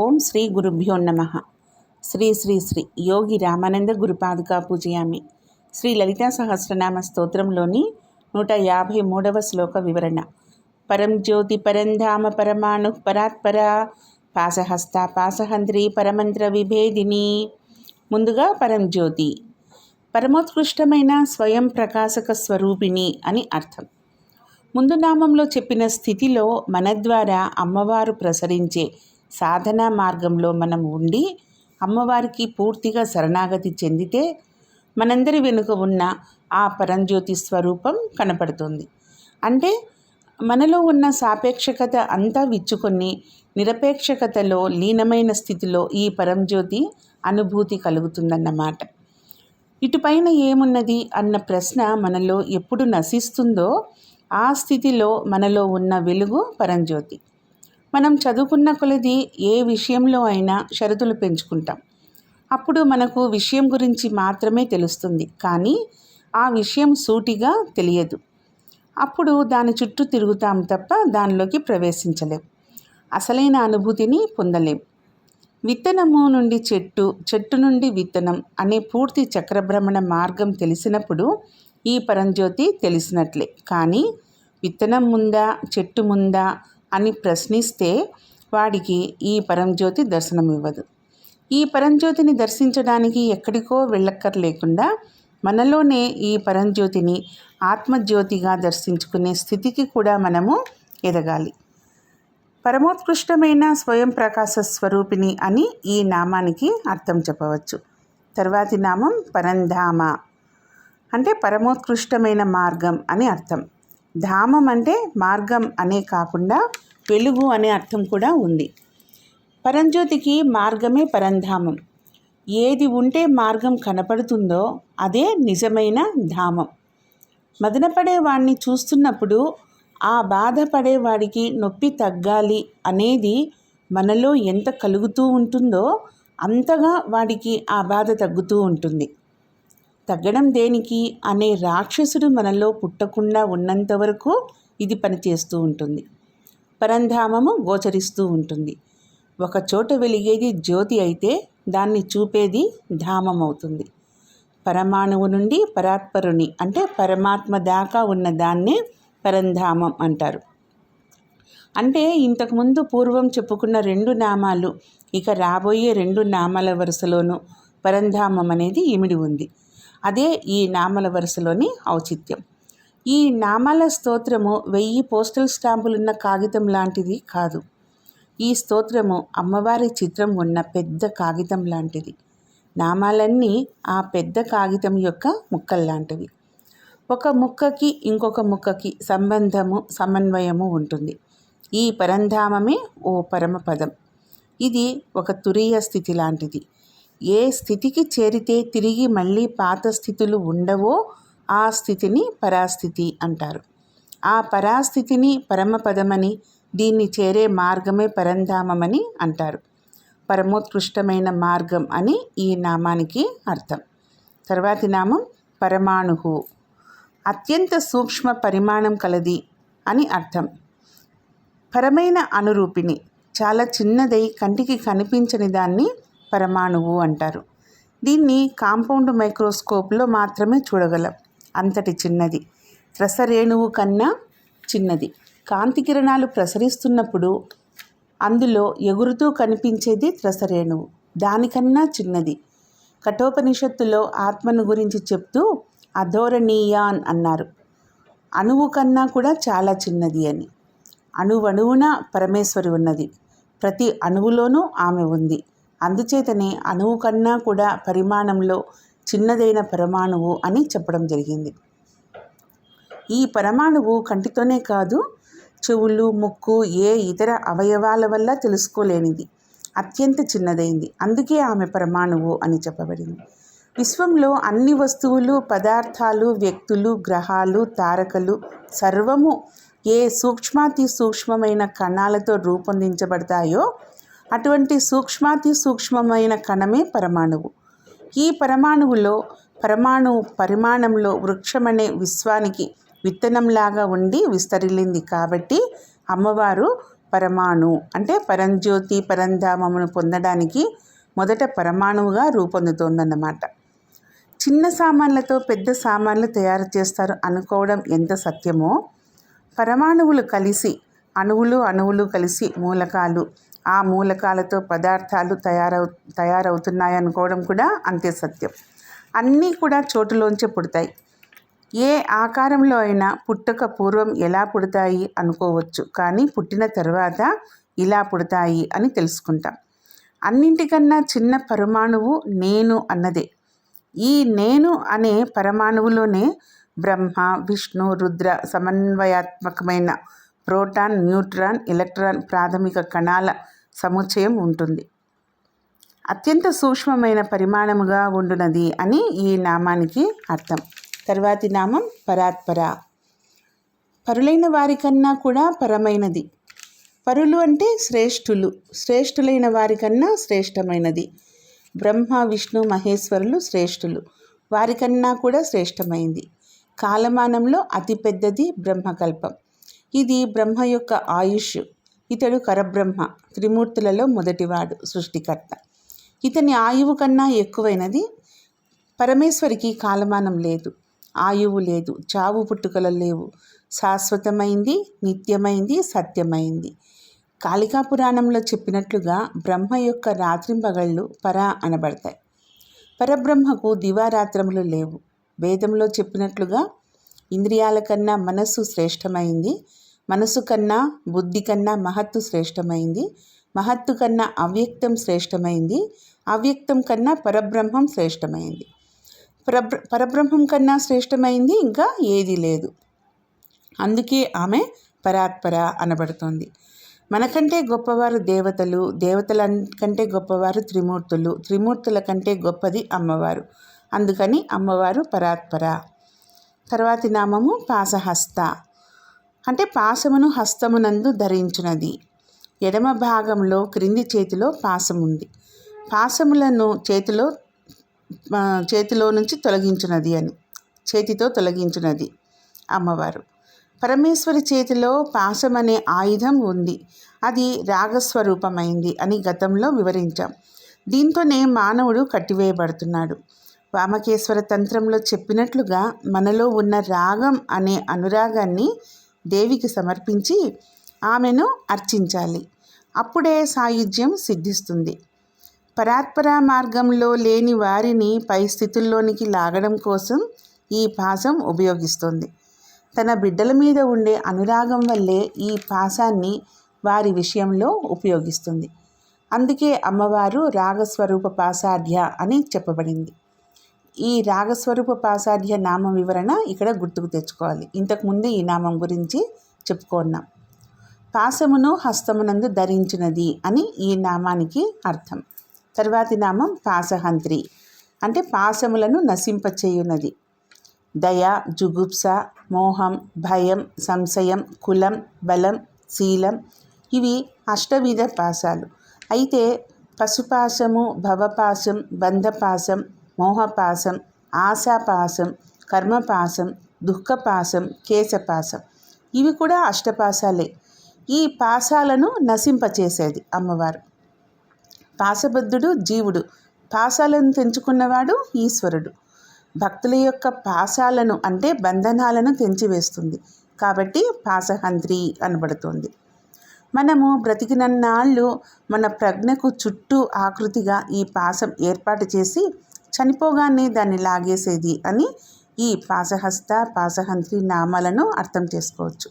ఓం శ్రీ గురుభ్యో నమ. శ్రీ శ్రీ శ్రీ యోగి రామానంద గురుపాదుకా పూజయామి. శ్రీ లలితా సహస్రనామ స్తోత్రంలోని నూట యాభై మూడవ శ్లోక వివరణ. పరం జ్యోతి పరంధామ పరమాణు పరాత్పర పాసహస్త పాసహంత్రి పరమంత్ర విభేదిని. ముందుగా పరం జ్యోతి. పరమోత్కృష్టమైన స్వయం ప్రకాశక స్వరూపిణి అని అర్థం. ముందు నామంలో చెప్పిన స్థితిలో మన ద్వారా అమ్మవారు ప్రసరించే సాధనా మార్గంలో మనం ఉండి అమ్మవారికి పూర్తిగా శరణాగతి చెందితే మనందరి వెనుక ఉన్న ఆ పరంజ్యోతి స్వరూపం కనపడుతుంది. అంటే మనలో ఉన్న సాపేక్షకత అంతా విచ్చుకొని నిరపేక్షకతలో లీనమైన స్థితిలో ఈ పరంజ్యోతి అనుభూతి కలుగుతుందన్నమాట. ఇటుపైన ఏమున్నది అన్న ప్రశ్న మనలో ఎప్పుడు నశిస్తుందో ఆ స్థితిలో మనలో ఉన్న వెలుగు పరంజ్యోతి. మనం చదువుకున్న కొలది ఏ విషయంలో అయినా షరతులు పెంచుకుంటాం. అప్పుడు మనకు విషయం గురించి మాత్రమే తెలుస్తుంది. కానీ ఆ విషయం సూటిగా తెలియదు. అప్పుడు దాని చుట్టూ తిరుగుతాం తప్ప దానిలోకి ప్రవేశించలేం. అసలైన అనుభూతిని పొందలేం. విత్తనము నుండి చెట్టు చెట్టు నుండి విత్తనం అనే పూర్తి చక్రభ్రమణ మార్గం తెలిసినప్పుడు ఈ పరంజ్యోతి తెలిసినట్లే. కానీ విత్తనం ముందా చెట్టు ముందా అని ప్రశ్నిస్తే వాడికి ఈ పరంజ్యోతి దర్శనం ఇవ్వదు ఈ పరంజ్యోతిని దర్శించడానికి ఎక్కడికో వెళ్ళక్కర్లేకుండా మనలోనే ఈ పరంజ్యోతిని ఆత్మజ్యోతిగా దర్శించుకునే స్థితికి కూడా మనము ఎదగాలి. పరమోత్కృష్టమైన స్వయం ప్రకాశ స్వరూపిణి అని ఈ నామానికి అర్థం చెప్పవచ్చు. తర్వాతి నామం పరంధామ. అంటే పరమోత్కృష్టమైన మార్గం అని అర్థం. ధామం అంటే మార్గం అనే కాకుండా వెలుగు అనే అర్థం కూడా ఉంది. పరంజ్యోతికి మార్గమే పరంధామం. ఏది ఉంటే మార్గం కనపడుతుందో అదే నిజమైన ధామం. మదనపడే వాడిని చూస్తున్నప్పుడు ఆ బాధపడేవాడికి నొప్పి తగ్గాలి అనేది మనలో ఎంత కలుగుతూ ఉంటుందో అంతగా వాడికి ఆ బాధ తగ్గుతూ ఉంటుంది. తగ్గడం దేనికి? అనే రాక్షసుడు మనలో పుట్టకుండా ఉన్నంత వరకు ఇది పనిచేస్తూ ఉంటుంది. పరంధామము గోచరిస్తూ ఉంటుంది. ఒక చోట వెలిగేది జ్యోతి అయితే దాన్ని చూపేది ధామం అవుతుంది. పరమాణువు నుండి పరాత్పరుని అంటే పరమాత్మ దాకా ఉన్న దాన్నే పరంధామం అంటారు. అంటే ఇంతకుముందు పూర్వం చెప్పుకున్న రెండు నామాలు ఇక రాబోయే రెండు నామాల వరుసలోనూ పరంధామం అనేది ఇమిడి ఉంది. అదే ఈ నామల వరుసలోని ఔచిత్యం. ఈ నామాల స్తోత్రము వెయ్యి పోస్టల్ స్టాంపులున్న కాగితం లాంటిది కాదు. ఈ స్తోత్రము అమ్మవారి చిత్రం ఉన్న పెద్ద కాగితం లాంటిది. నామాలన్నీ ఆ పెద్ద కాగితం యొక్క ముక్కల్లాంటివి. ఒక ముక్కకి ఇంకొక ముక్కకి సంబంధము సమన్వయము ఉంటుంది. ఈ పరంధామమే ఓ పరమపదం. ఇది ఒక తురీయ స్థితి లాంటిది. ఏ స్థితికి చేరితే తిరిగి మళ్ళీ పాత స్థితులు ఉండవో ఆ స్థితిని పరాస్థితి అంటారు. ఆ పరాస్థితిని పరమపదమని దీన్ని చేరే మార్గమే పరంధామమని అంటారు. పరమోత్కృష్టమైన మార్గం అని ఈ నామానికి అర్థం. తర్వాతి నామం పరమాణువు అత్యంత సూక్ష్మ పరిమాణం కలది అని అర్థం. పరమైన అనురూపిణి చాలా చిన్నదై కంటికి కనిపించని దాన్ని పరమాణువు అంటారు. దీన్ని కాంపౌండ్ మైక్రోస్కోప్లో మాత్రమే చూడగలం. అంతటి చిన్నది. రసరేణువు కన్నా చిన్నది. కాంతి కిరణాలు ప్రసరిస్తున్నప్పుడు అందులో ఎగురుతూ కనిపించేది త్రసరేణువు దానికన్నా చిన్నది. కఠోపనిషత్తులో ఆత్మను గురించి చెప్తూ అధోరణీయాన్ అన్నారు. అణువు కన్నా కూడా చాలా చిన్నది అని. అణువణువున పరమేశ్వరి ఉన్నది. ప్రతి అణువులోనూ ఆమె ఉంది. అందుచేతనే అణువు కన్నా కూడా పరిమాణంలో చిన్నదైన పరమాణువు అని చెప్పడం జరిగింది. ఈ పరమాణువు కంటితోనే కాదు చెవులు ముక్కు ఏ ఇతర అవయవాల వల్ల తెలుసుకోలేనిది. అత్యంత చిన్నదైంది. అందుకే ఆమె పరమాణువు అని చెప్పబడింది. విశ్వంలో అన్ని వస్తువులు పదార్థాలు వ్యక్తులు గ్రహాలు తారకలు సర్వము ఏ సూక్ష్మాతి సూక్ష్మమైన కణాలతో రూపొందించబడతాయో అటువంటి సూక్ష్మాతి సూక్ష్మమైన కణమే పరమాణువు. ఈ పరమాణువులో పరమాణు పరిమాణంలో వృక్షమనే విశ్వానికి విత్తనంలాగా ఉండి విస్తరిల్లింది కాబట్టి అమ్మవారు పరమాణు అంటే పరంజ్యోతి పరంధామమును పొందడానికి మొదట పరమాణువుగా రూపొందుతోందన్నమాట. చిన్న సామాన్లతో పెద్ద సామాన్లు తయారు చేస్తారు అనుకోవడం ఎంత సత్యమో? పరమాణువులు కలిసి అణువులు అణువులు కలిసి మూలకాలు ఆ మూలకాలతో పదార్థాలు తయారవు తయారవుతున్నాయి అనుకోవడం కూడా అంతే సత్యం. అన్నీ కూడా చోటులోంచే పుడతాయి. ఏ ఆకారంలో అయినా పుట్టక పూర్వం ఎలా పుడతాయి అనుకోవచ్చు. కానీ పుట్టిన తర్వాత ఇలా పుడతాయి అని తెలుసుకుంటాం. అన్నింటికన్నా చిన్న పరమాణువు నేను అన్నదే. ఈ నేను అనే పరమాణువులోనే బ్రహ్మ విష్ణు రుద్ర సమన్వయాత్మకమైన ప్రోటాన్ న్యూట్రాన్ ఎలక్ట్రాన్ ప్రాథమిక కణాల సముచ్చయం ఉంటుంది. అత్యంత సూక్ష్మమైన పరిమాణముగా ఉండునది అని ఈ నామానికి అర్థం. తర్వాతి నామం పరాత్పర. పరులైన వారికన్నా కూడా పరమైనది. పరులు అంటే శ్రేష్ఠులు. శ్రేష్ఠులైన వారికన్నా శ్రేష్టమైనది. బ్రహ్మ విష్ణు మహేశ్వరులు శ్రేష్ఠులు. వారికన్నా కూడా శ్రేష్టమైంది. కాలమానంలో అతిపెద్దది బ్రహ్మకల్పం. ఇది బ్రహ్మ యొక్క ఆయుష్. ఇతడు కరబ్రహ్మ త్రిమూర్తులలో మొదటివాడు సృష్టికర్త. ఇతని ఆయువు కన్నా ఎక్కువైనది పరమేశ్వరికి కాలమానం లేదు ఆయువు లేదు చావు పుట్టుకలు లేవు. శాశ్వతమైంది నిత్యమైంది సత్యమైంది. కాళికా పురాణంలో చెప్పినట్లుగా బ్రహ్మ యొక్క రాత్రింపగళ్ళు పర అనబడతాయి. పరబ్రహ్మకు దివారాత్రములు లేవు. వేదంలో చెప్పినట్లుగా ఇంద్రియాల కన్నా మనస్సు శ్రేష్టమైంది మనసు కన్నా బుద్ధి కన్నా మహత్తు శ్రేష్టమైంది. మహత్తు కన్నా అవ్యక్తం శ్రేష్టమైంది. అవ్యక్తం కన్నా పరబ్రహ్మం శ్రేష్టమైంది. పరబ్ర పరబ్రహ్మం కన్నా శ్రేష్టమైంది ఇంకా ఏది లేదు. అందుకే ఆమె పరాత్పర అనబడుతోంది. మనకంటే గొప్పవారు దేవతలు దేవతల కంటే గొప్పవారు త్రిమూర్తులు త్రిమూర్తుల కంటే గొప్పది అమ్మవారు. అందుకని అమ్మవారు పరాత్పర. తర్వాతి నామము పాసహస్త. అంటే పాసమును హస్తమునందు ధరించినది. ఎడమ భాగంలో క్రింది చేతిలో పాసం ఉంది పాసములను చేతిలో చేతిలో నుంచి తొలగించినది అని చేతితో తొలగించినది అమ్మవారు. పరమేశ్వరి చేతిలో పాశం అనే ఆయుధం ఉంది. అది రాగస్వరూపమైంది అని గతంలో వివరించాం. దీంతోనే మానవుడు కట్టివేయబడుతున్నాడు. వామకేశ్వర తంత్రంలో చెప్పినట్లుగా మనలో ఉన్న రాగం అనే అనురాగాన్ని దేవికి సమర్పించి ఆమెను అర్చించాలి. అప్పుడే సాయుధ్యం సిద్ధిస్తుంది. పరాత్పర మార్గంలో లేని వారిని పై స్థితుల్లోనికి లాగడం కోసం ఈ పాసం ఉపయోగిస్తుంది. తన బిడ్డల మీద ఉండే అనురాగం వల్లే ఈ పాసాన్ని వారి విషయంలో ఉపయోగిస్తుంది. అందుకే అమ్మవారు రాగస్వరూప పాసాఢ్య అని చెప్పబడింది. ఈ రాగస్వరూప పాసాధ్య నామ వివరణ ఇక్కడ గుర్తుకు తెచ్చుకోవాలి. ఇంతకుముందు ఈ నామం గురించి చెప్పుకున్నాం పాసమును హస్తమునందు ధరించినది అని ఈ నామానికి అర్థం. తర్వాతి నామం పాసహంత్రి అంటే పాసములను నశింపచేయున్నది దయ జుగుప్స మోహం భయం సంశయం కులం బలం శీలం ఇవి అష్టవిధ పాసాలు అయితే పశుపాశము భవపాసం బంధపాసం మోహపాసం ఆశాపాసం కర్మపాసం దుఃఖపాసం కేశపాసం ఇవి కూడా అష్టపాసాలే ఈ పాసాలను నశింపచేసేది అమ్మవారు. పాసబద్ధుడు జీవుడు. పాసాలను తెంచుకున్నవాడు ఈశ్వరుడు. భక్తుల యొక్క పాసాలను అంటే బంధనాలను తెంచివేస్తుంది. కాబట్టి పాసహంత్రి అనబడుతుంది. మనము బ్రతికినన్నాళ్ళు మన ప్రజ్ఞకు చుట్టూ ఆకృతిగా ఈ పాసం ఏర్పాటు చేసి చనిపోగానే దాన్ని లాగేసేది అని ఈ పాసహస్త పాసహంత్రి నామాలను అర్థం చేసుకోవచ్చు.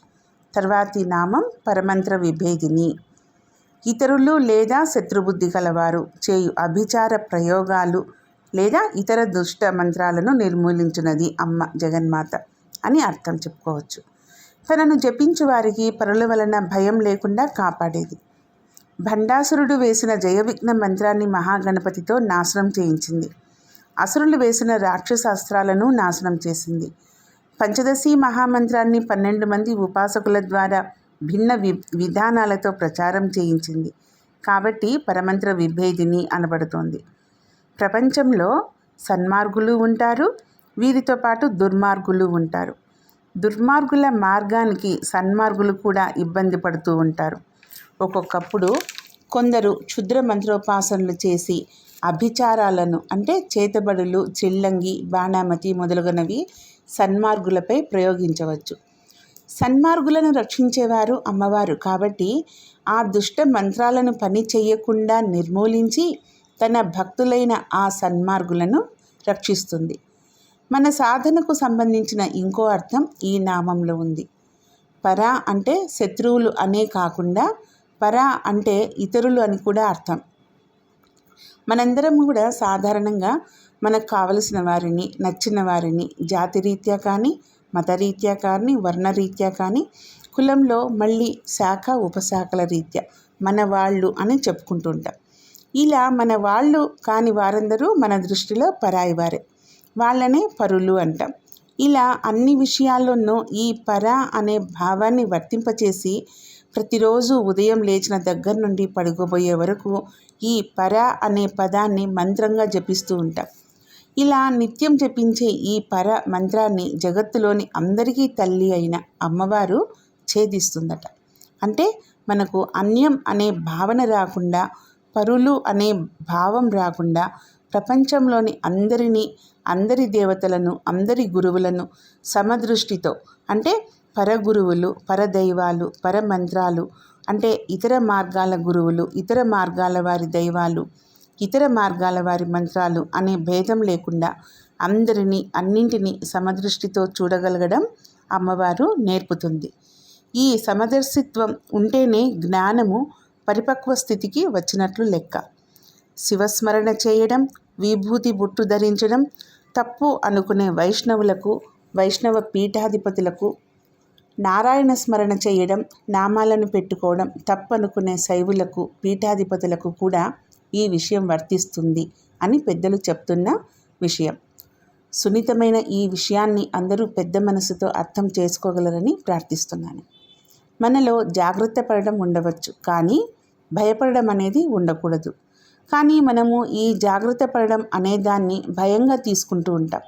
తర్వాతి నామం పరమంత్ర విభేదిని. ఇతరులు లేదా శత్రుబుద్ధి గలవారు చేయు అభిచార ప్రయోగాలు లేదా ఇతర దుష్ట మంత్రాలను నిర్మూలించినది అమ్మ జగన్మాత అని అర్థం చెప్పుకోవచ్చు. తనను జపించు వారికి పరుల వలన భయం లేకుండా కాపాడేది. భండాసురుడు వేసిన జయవిఘ్న మంత్రాన్ని మహాగణపతితో నాశనం చేయించింది. అసురులు వేసిన రాక్షసాస్త్రాలను నాశనం చేసింది. పంచదశి మహామంత్రాన్ని పన్నెండు మంది ఉపాసకుల ద్వారా భిన్న వి విధానాలతో ప్రచారం చేయించింది. కాబట్టి పరమంత్ర విభేదిని అనబడుతోంది. ప్రపంచంలో సన్మార్గులు ఉంటారు వీరితో పాటు దుర్మార్గులు ఉంటారు. దుర్మార్గుల మార్గానికి సన్మార్గులు కూడా ఇబ్బంది పడుతూ ఉంటారు. ఒక్కొక్కప్పుడు కొందరు క్షుద్ర మంత్రోపాసనలు చేసి అభిచారాలను అంటే చేతబడులు చిల్లంగి బాణామతి మొదలగునవి సన్మార్గులపై ప్రయోగించవచ్చు. సన్మార్గులను రక్షించేవారు అమ్మవారు కాబట్టి ఆ దుష్ట మంత్రాలను పని చేయకుండా నిర్మూలించి తన భక్తులైన ఆ సన్మార్గులను రక్షిస్తుంది. మన సాధనకు సంబంధించిన ఇంకో అర్థం ఈ నామంలో ఉంది. పర అంటే శత్రువులు అనే కాకుండా పర అంటే ఇతరులు అని కూడా అర్థం. మనందరం కూడా సాధారణంగా మనకు కావలసిన వారిని నచ్చిన వారిని జాతిరీత్యా కానీ మతరీత్యా కానీ వర్ణరీత్యా కానీ కులంలో మళ్ళీ శాఖ ఉపశాఖల రీత్యా మన వాళ్ళు అని చెప్పుకుంటుంటాం ఇలా మన వాళ్ళు కాని వారందరూ మన దృష్టిలో పరాయి వారే. వాళ్ళనే పరులు అంటాం. ఇలా అన్ని విషయాల్లోనూ ఈ పర అనే భావాన్ని వర్తింపచేసి ప్రతిరోజు ఉదయం లేచిన దగ్గర నుండి పడుకోబోయే వరకు ఈ పర అనే పదాన్ని మంత్రంగా జపిస్తూ ఉంటాం. ఇలా నిత్యం జపించే ఈ పర మంత్రాన్ని జగత్తులోని అందరికీ తల్లి అయిన అమ్మవారు ఛేదిస్తుందట. అంటే మనకు అన్యం అనే భావన రాకుండా పరులు అనే భావం రాకుండా ప్రపంచంలోని అందరినీ అందరి దేవతలను అందరి గురువులను సమదృష్టితో అంటే పరగురువులు పరదైవాలు పరమంత్రాలు అంటే ఇతర మార్గాల గురువులు ఇతర మార్గాల వారి దైవాలు ఇతర మార్గాల వారి మంత్రాలు అనే భేదం లేకుండా అందరినీ అన్నింటినీ సమదృష్టితో చూడగలగడం అమ్మవారు నేర్పుతుంది. ఈ సమదర్శిత్వం ఉంటేనే జ్ఞానము పరిపక్వ స్థితికి వచ్చినట్లు లెక్క. శివస్మరణ చేయడం విభూతి బుట్టు ధరించడం తప్పు అనుకునే వైష్ణవులకు వైష్ణవ పీఠాధిపతులకు నారాయణ స్మరణ చేయడం నామాలను పెట్టుకోవడం తప్పనుకునే శైవులకు పీఠాధిపతులకు కూడా ఈ విషయం వర్తిస్తుంది అని పెద్దలు చెప్తున్న విషయం. సున్నితమైన ఈ విషయాన్ని అందరూ పెద్ద మనసుతో అర్థం చేసుకోగలరని ప్రార్థిస్తున్నాను. మనలో జాగ్రత్త పడడం ఉండవచ్చు కానీ భయపడడం అనేది ఉండకూడదు. కానీ మనము ఈ జాగ్రత్త పడడం అనేదాన్ని భయంగా తీసుకుంటూ ఉంటాం.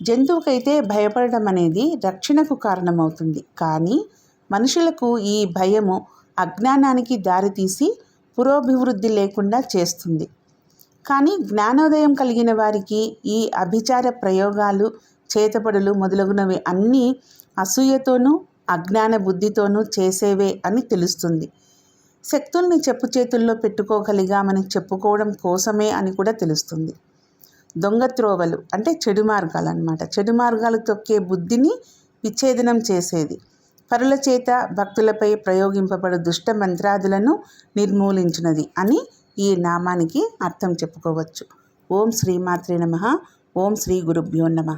జంతువుకైతే భయపడడం అనేది రక్షణకు కారణమవుతుంది. కానీ మనుషులకు ఈ భయము అజ్ఞానానికి దారితీసి పురోభివృద్ధి లేకుండా చేస్తుంది. కానీ జ్ఞానోదయం కలిగిన వారికి ఈ అభిచార ప్రయోగాలు చేతపడులు మొదలగునవి అన్నీ అసూయతోనూ అజ్ఞాన బుద్ధితోనూ చేసేవే అని తెలుస్తుంది. శక్తుల్ని చెప్పు చేతుల్లో పెట్టుకోగలిగామని చెప్పుకోవడం కోసమే అని కూడా తెలుస్తుంది. దొంగ త్రోవలు అంటే చెడు మార్గాలు అనమాట చెడు మార్గాలు తొక్కే బుద్ధిని విచ్ఛేదనం చేసేది. పరుల చేత భక్తులపై ప్రయోగింపబడు దుష్ట మంత్రాదులను నిర్మూలించినది అని ఈ నామానికి అర్థం చెప్పుకోవచ్చు. ఓం శ్రీమాత్రే నమ. ఓం శ్రీ గురుభ్యో నమ.